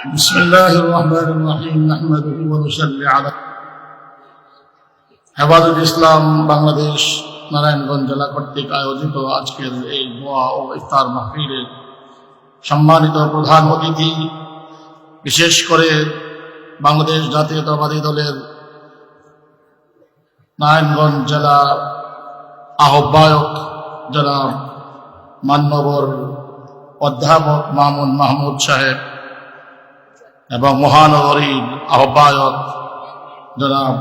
بسم الله الرحمن الرحيم نحمده ونصلي على হেফাজত ইসলাম বাংলাদেশ নারায়ণগঞ্জ জেলা কর্তৃক আয়োজিত আজকের এই দোয়া ও ইফতার মাহফিলের সম্মানিত প্রধান অতিথি বিশেষ করে বাংলাদেশ জাতীয়তাবাদী দলের নারায়ণগঞ্জ জেলা আহ্বায়ক জনাব মান্যবর অধ্যাপক মামুন মাহমুদ সাহেব এবং মহানগরীর আহ্বায়ক জনাব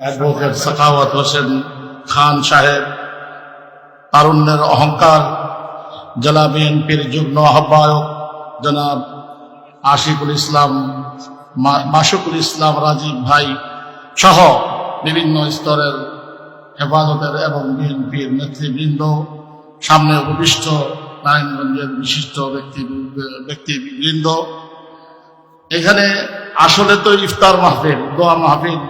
অ্যাডভোকেট সাখাওয়াত হোসেন খান সাহেব, তারুণ্যের অহংকার জেলা বিএনপির যুগ্ম আহ্বায়ক জনাব আশিকুল ইসলাম মাসুকুল ইসলাম রাজীব ভাই সহ বিভিন্ন স্তরের হেফাজতের এবং বিএনপির নেতৃবৃন্দ, সামনে উপবিষ্ট নারায়ণগঞ্জের বিশিষ্ট ব্যক্তি, ব্যক্তিবৃন্দ এখানে আসলে তো ইফতার মাহফিল, দোয়া মাহফিল,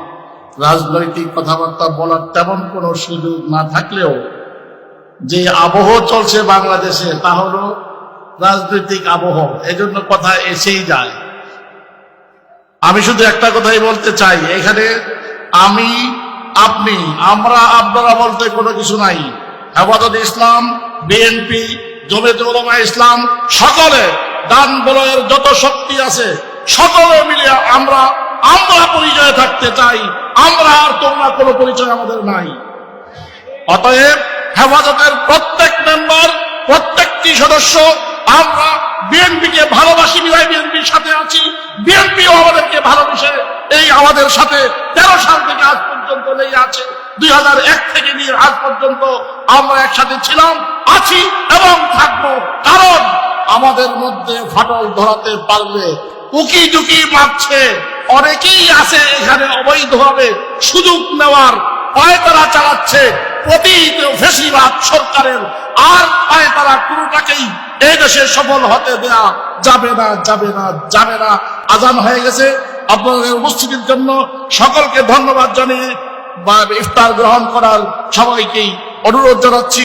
রাজনৈতিক কথাবার্তা বলার তেমন কোনো সুযোগ না থাকলেও যে আবহ চলছে বাংলাদেশে, তা হলো রাজনৈতিক আবহ, এজন্য কথা এসেই যায়। আমি শুধু একটা কথাই বলতে চাই, এখানে আমি, আপনি, আমরা, আপনারা বলতে কোনো কিছু নাই। হেফাজত ইসলাম, বিএনপি জমিয়ত ইসলাম, সকলে দান বলয়ের যত শক্তি আছে সকলে মিলে আমরা আমরা পরিচয় থাকতে চাই। আমরা আর তোমরা কোনো পরিচয় আমাদের নাই। অতএব হেফাজতের প্রত্যেক মেম্বার প্রত্যেকটি সদস্য, আমরা বিএনপিকে ভালোবাসি বিধায় বিএনপির সাথে আছি। বিএনপিও আমাদেরকে ভালোবেসে এই আমাদের সাথে তেরো সাল থেকে আজ পর্যন্ত লেগে আছে। দুই হাজার এক থেকে নিয়ে আজ পর্যন্ত আমরা একসাথে ছিলাম, আছি এবং থাকব। কারণ আমাদের মধ্যে ফাটল ধরাতে পারলে উকি ঝুঁকি মারছে। অনেকেই আছে এখানে অবৈধভাবে সুযোগ নেওয়ার পায়তারা চালাচ্ছে। পতিত ফেসিবাদ সরকারের আর পায়তারা কোনোটাকেই এই দেশে সফল হতে দেয়া যাবে না যাবে না যাবে না। আজান হয়ে গেছে। আপনাদের উপস্থিতির জন্য সকলকে ধন্যবাদ জানিয়ে বা ইফতার গ্রহণ করার সবাইকেই অনুরোধ জানাচ্ছি।